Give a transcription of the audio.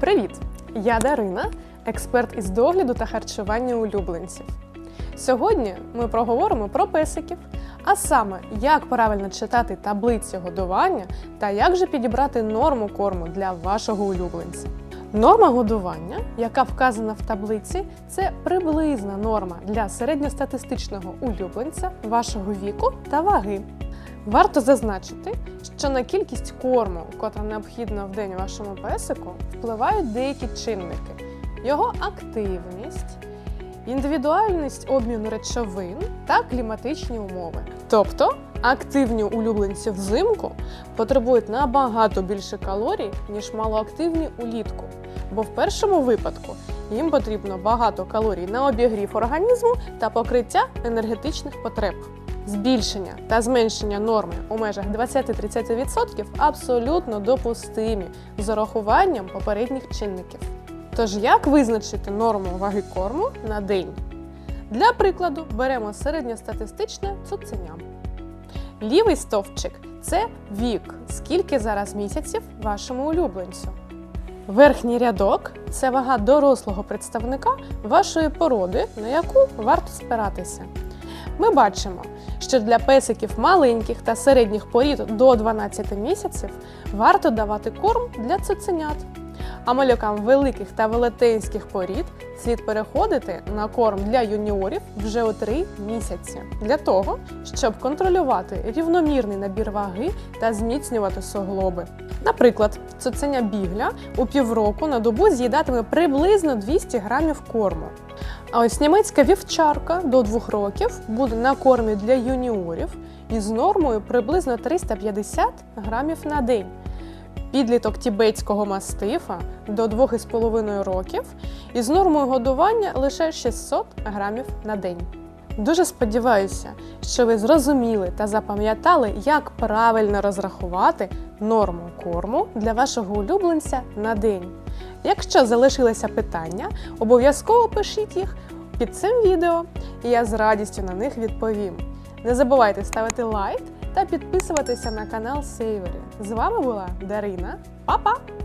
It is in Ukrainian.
Привіт! Я Дарина, експерт із догляду та харчування улюбленців. Сьогодні ми проговоримо про песиків, а саме, як правильно читати таблиці годування та як же підібрати норму корму для вашого улюбленця. Норма годування, яка вказана в таблиці, це приблизна норма для середньостатистичного улюбленця вашого віку та ваги. Варто зазначити, що на кількість корму, котра необхідна в день вашому песику, впливають деякі чинники: його активність, індивідуальність обміну речовин та кліматичні умови. Тобто активні улюбленці взимку потребують набагато більше калорій, ніж малоактивні улітку. Бо в першому випадку їм потрібно багато калорій на обігрів організму та покриття енергетичних потреб. Збільшення та зменшення норми у межах 20-30% абсолютно допустимі з урахуванням попередніх чинників. Тож як визначити норму ваги корму на день? Для прикладу беремо середньостатистичне цуценя. Лівий стовпчик це вік, скільки зараз місяців вашому улюбленцю. Верхній рядок це вага дорослого представника вашої породи, на яку варто спиратися. Ми бачимо, що для песиків маленьких та середніх порід до 12 місяців варто давати корм для цуценят. А малюкам великих та велетенських порід слід переходити на корм для юніорів вже у 3 місяці для того, щоб контролювати рівномірний набір ваги та зміцнювати суглоби. Наприклад, цуценя бігля у півроку на добу з'їдатиме приблизно 200 грамів корму. А ось німецька вівчарка до 2 років буде на кормі для юніорів із нормою приблизно 350 грамів на день. Підліток тібетського мастифа до 2,5 років із нормою годування лише 600 грамів на день. Дуже сподіваюся, що ви зрозуміли та запам'ятали, як правильно розрахувати норму корму для вашого улюбленця на день. Якщо залишилися питання, обов'язково пишіть їх під цим відео, і я з радістю на них відповім. Не забувайте ставити лайк та підписуватися на канал Сейвері. З вами була Дарина. Па-па!